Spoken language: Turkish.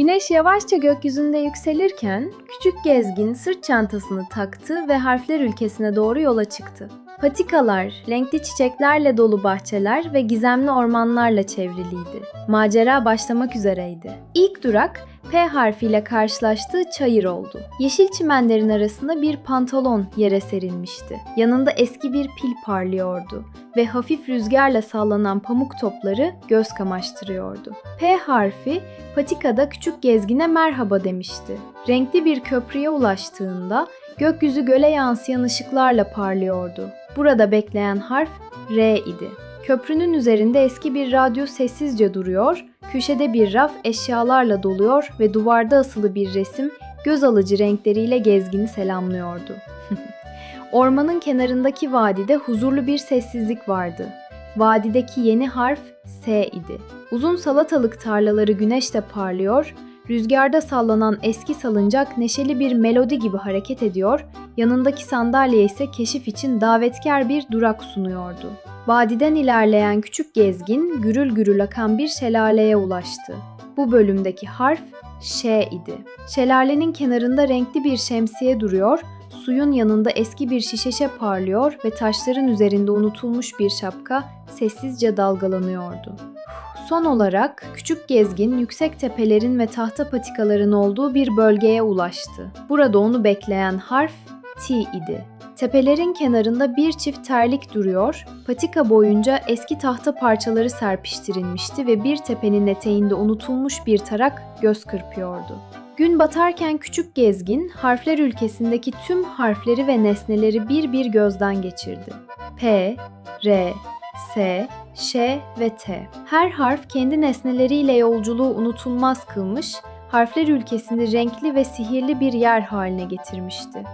Güneş yavaşça gökyüzünde yükselirken küçük gezgin sırt çantasını taktı ve harfler ülkesine doğru yola çıktı. Patikalar, renkli çiçeklerle dolu bahçeler ve gizemli ormanlarla çevriliydi. Macera başlamak üzereydi. İlk durak P harfiyle karşılaştığı çayır oldu. Yeşil çimenlerin arasında bir pantolon yere serilmişti. Yanında eski bir pil parlıyordu ve hafif rüzgarla sallanan pamuk topları göz kamaştırıyordu. P harfi patikada küçük gezgine merhaba demişti. Renkli bir köprüye ulaştığında gökyüzü göle yansıyan ışıklarla parlıyordu. Burada bekleyen harf R idi. Köprünün üzerinde eski bir radyo sessizce duruyor, köşede bir raf eşyalarla doluyor ve duvarda asılı bir resim göz alıcı renkleriyle gezgini selamlıyordu. Ormanın kenarındaki vadide huzurlu bir sessizlik vardı. Vadideki yeni harf S idi. Uzun salatalık tarlaları güneşte parlıyor, rüzgarda sallanan eski salıncak neşeli bir melodi gibi hareket ediyor, yanındaki sandalye ise keşif için davetkar bir durak sunuyordu. Vadiden ilerleyen küçük gezgin gürül gürül akan bir şelaleye ulaştı. Bu bölümdeki harf Ş idi. Şelalenin kenarında renkli bir şemsiye duruyor, suyun yanında eski bir şişeşe parlıyor ve taşların üzerinde unutulmuş bir şapka sessizce dalgalanıyordu. Son olarak küçük gezgin yüksek tepelerin ve tahta patikaların olduğu bir bölgeye ulaştı. Burada onu bekleyen harf T idi. Tepelerin kenarında bir çift terlik duruyor, patika boyunca eski tahta parçaları serpiştirilmişti ve bir tepenin eteğinde unutulmuş bir tarak göz kırpıyordu. Gün batarken küçük gezgin harfler ülkesindeki tüm harfleri ve nesneleri bir bir gözden geçirdi. P, R, S, Ş ve T. Her harf kendi nesneleriyle yolculuğu unutulmaz kılmış, harfler ülkesini renkli ve sihirli bir yer haline getirmişti.